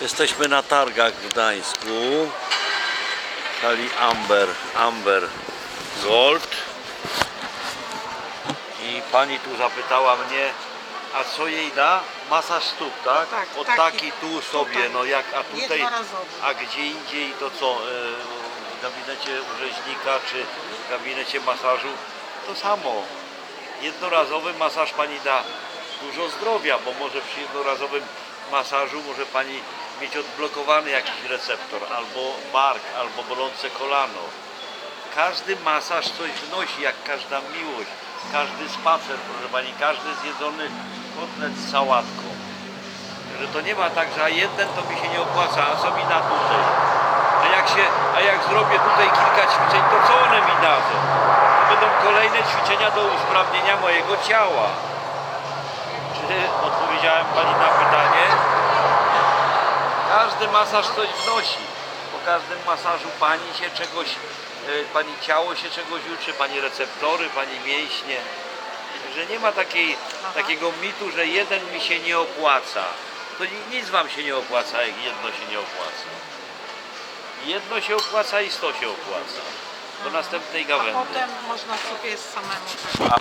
Jesteśmy na targach w Gdańsku. Hali Amber, Amber Gold. I pani tu zapytała mnie, a co jej da? Masaż stóp, tak? Tak, O taki- taki tu sobie, no jak, a tutaj, a gdzie indziej to co, e, w gabinecie rzeźnika czy w gabinecie masażu, to samo. Jednorazowy masaż pani da dużo zdrowia, bo może przy jednorazowym masażu może pani mieć odblokowany jakiś receptor, albo bark, albo bolące kolano. Każdy masaż coś wnosi, jak każda miłość, każdy spacer, proszę pani, każdy zjedzony kotlet z sałatką. Że to nie ma tak, że a jeden to mi się nie opłaca, a co mi da tutaj? A jak, się, a jak zrobię tutaj kilka ćwiczeń, to co one mi dadzą? To będą kolejne ćwiczenia do usprawnienia mojego ciała. Odpowiedziałem pani na pytanie? Każdy masaż coś wnosi. Po każdym masażu pani się czegoś, e, pani ciało się czegoś uczy, pani receptory, pani mięśnie. Że nie ma takiej, takiego mitu, że jeden mi się nie opłaca. To ni- nic wam się nie opłaca, jak jedno się nie opłaca. Jedno się opłaca i sto się opłaca. Do następnej A gawędy. potem można sobie samemu tak A